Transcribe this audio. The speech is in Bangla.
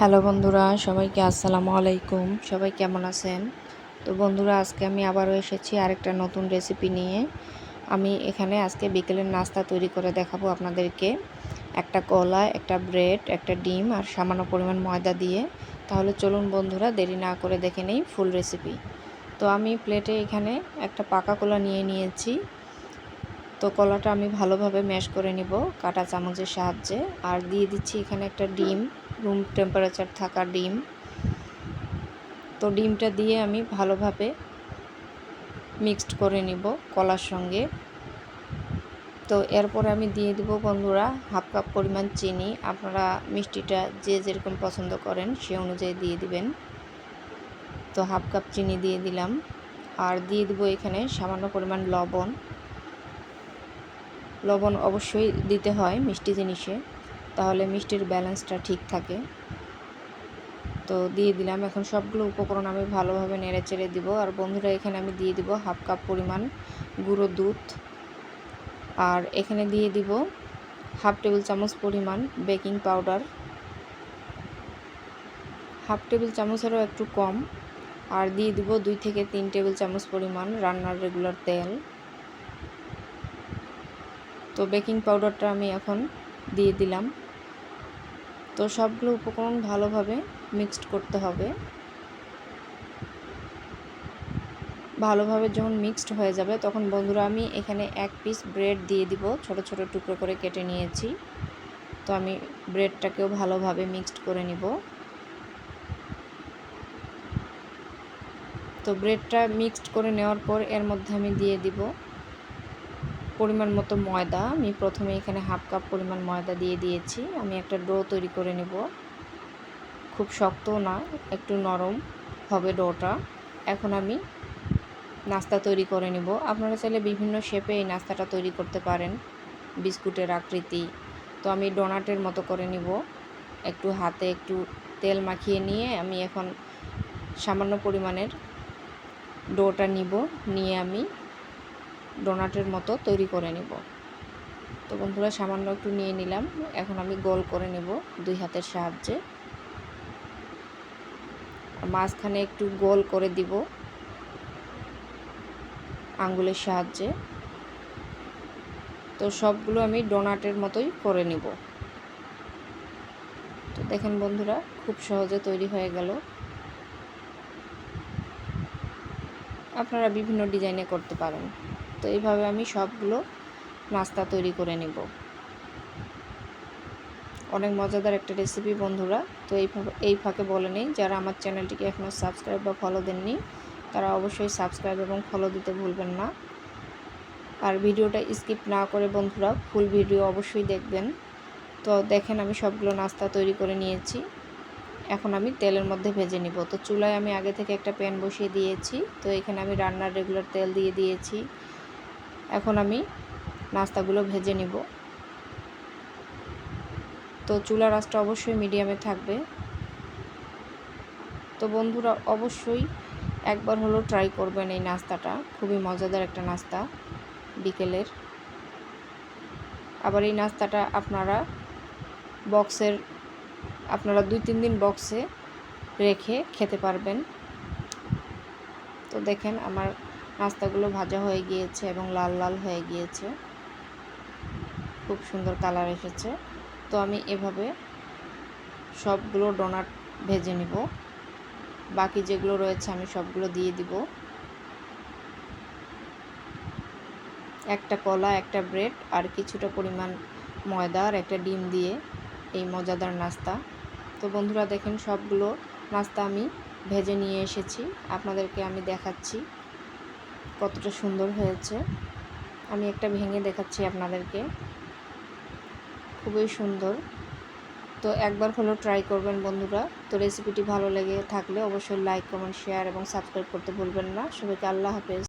হ্যালো বন্ধুরা, সবাইকে আসসালামু আলাইকুম। সবাই কেমন আছেন? তো বন্ধুরা, আজকে আমি আবারও এসেছি আরেকটা নতুন রেসিপি নিয়ে। আমি এখানে আজকে বিকেলের নাস্তা তৈরি করে দেখাবো আপনাদেরকে। একটা কলা, একটা ব্রেড একটা ডিম আর সামান্য পরিমাণ ময়দা দিয়ে। তাহলে চলুন বন্ধুরা, দেরি না করে দেখে নেই ফুল রেসিপি তো আমি প্লেটে এখানে একটা পাকা কলা নিয়ে নিয়েছি। তো কলাটা আমি ভালোভাবে ম্যাশ করে নিব কাটা চামচের সাহায্যে। আর দিয়ে দিচ্ছি এখানে একটা ডিম। রুম টেম্পারেচার থাকা ডিম। তো ডিমটা দিয়ে আমি ভালোভাবে মিক্সড করে নিব কলার সঙ্গে। তো এরপরে আমি দিয়ে দিব বন্ধুরা হাফ কাপ পরিমাণ চিনি। আপনারা মিষ্টিটা যে যেরকম পছন্দ করেন সে অনুযায়ী দিয়ে দিবেন। তো হাফ কাপ চিনি দিয়ে দিলাম। আর দিয়ে দিব এখানে সামান্য পরিমাণ লবণ। লবণ অবশ্যই দিতে হয় মিষ্টি জিনিসে। তাহলে মিষ্টির ব্যালেন্সটা ঠিক থাকে। তো দিয়ে দিলাম। এখন সবগুলো উপকরণ আমি ভালোভাবে নেড়ে চেড়ে দিব। আর বন্ধুরা, এখানে আমি দিয়ে দিব হাফ কাপ পরিমাণ গুঁড়ো দুধ। আর এখানে দিয়ে দিব হাফ টেবিল চামচ পরিমাণ বেকিং পাউডার। হাফ টেবিল চামচেরও একটু কম। আর দিয়ে দিব দুই থেকে তিন টেবিল চামচ পরিমাণ রান্নার রেগুলার তেল। তো বেকিং পাউডারটা আমি এখন দিয়ে দিলাম। তো সবগুলো উপকরণ ভালোভাবে মিক্সড করতে হবে। ভালোভাবে যখন মিক্সড হয়ে যাবে, তখন বন্ধুরা আমি এখানে এক পিস ব্রেড দিয়ে দিব, ছোট ছোট টুকরো করে কেটে নিয়েছি। তো আমি ব্রেডটাকেও ভালোভাবে মিক্সড করে নিব। তো ব্রেডটা মিক্সড করে নেওয়ার পর এর মধ্যে আমি দিয়ে দিব পরিমাণ মতো ময়দা। আমি প্রথমে এখানে হাফ কাপ পরিমাণ ময়দা দিয়ে দিয়েছি। আমি একটা ডো তৈরি করে নেব। খুব শক্ত না, একটু নরম হবে ডোটা। এখন আমি নাস্তা তৈরি করে নেব। আপনারা চাইলে বিভিন্ন শেপে এই নাস্তাটা তৈরি করতে পারেন, বিস্কুটের আকৃতি। তো আমি ডোনাটের মতো করে নিব। একটু হাতে একটু তেল মাখিয়ে নিয়ে আমি এখন সামান্য পরিমাণের ডোটা নিব। নিয়ে আমি ডোনাটের মতো তৈরি করে নেব। তো বন্ধুরা, সামান্য একটু নিয়ে নিলাম। এখন আমি গোল করে নেব দুই হাতের সাহায্যে। মাঝখানে একটু গোল করে দিব আঙ্গুলের সাহায্যে। তো সবগুলো আমি ডোনাটের মতোই করে নেব। তো দেখেন বন্ধুরা, খুব সহজে তৈরি হয়ে গেল। আপনারা বিভিন্ন ডিজাইনে করতে পারেন। তো এইভাবে আমি সবগুলো নাস্তা তৈরি করে নেব। অনেক মজাদার একটা রেসিপি বন্ধুরা, তো এই এই ফাঁকে বলে নেই, যারা আমার চ্যানেলটিকে এখনও সাবস্ক্রাইব বা ফলো দেননি, তারা অবশ্যই সাবস্ক্রাইব এবং ফলো দিতে ভুলবেন না। আর ভিডিওটা স্কিপ না করে বন্ধুরা ফুল ভিডিও অবশ্যই দেখবেন। তো দেখেন আমি সবগুলো নাস্তা তৈরি করে নিয়েছি। এখন আমি তেলের মধ্যে ভেজে নিব। তো চুলায় আমি আগে থেকে একটা প্যান বসিয়ে দিয়েছি। তো এখানে আমি রান্নার রেগুলার তেল দিয়ে দিয়েছি। এখন আমি নাস্তাগুলো ভেজে নিব। তো চুলা রাসটা অবশ্যই মিডিয়ামে থাকবে। তো বন্ধুরা, অবশ্যই একবার হলেও ট্রাই করবেন এই নাস্তাটা। খুবই মজাদার একটা নাস্তা বিকেলের। আবার এই নাস্তাটা আপনারা বক্সের, আপনারা দুই তিন দিন বক্সে রেখে খেতে পারবেন। তো দেখেন আমার নাস্তাগুলো ভাজা হয়ে গিয়েছে এবং লাল লাল হয়ে গিয়েছে। খুব সুন্দর কালার এসেছে। তো আমি এভাবে সবগুলো ডোনাট ভেজে নিব। বাকি যেগুলো রয়েছে আমি সবগুলো দিয়ে দিব। একটা কলা, একটা ব্রেড আর কিছুটা পরিমাণ ময়দা আর একটা ডিম দিয়ে এই মজাদার নাস্তা। তো বন্ধুরা দেখেন সবগুলো নাস্তা আমি ভেজে নিয়ে এসেছি। আপনাদেরকে আমি দেখাচ্ছি। কতটা সুন্দর হয়েছে। আমি একটা ভেঙে দেখাচ্ছি আপনাদেরকে। খুবই সুন্দর। তো একবার হলেও ট্রাই করবেন বন্ধুরা। তো রেসিপিটি ভালো লেগে থাকলে অবশ্যই লাইক কমেন্ট শেয়ার এবং সাবস্ক্রাইব করতে ভুলবেন না। সবাইকে আল্লাহ হাফেজ।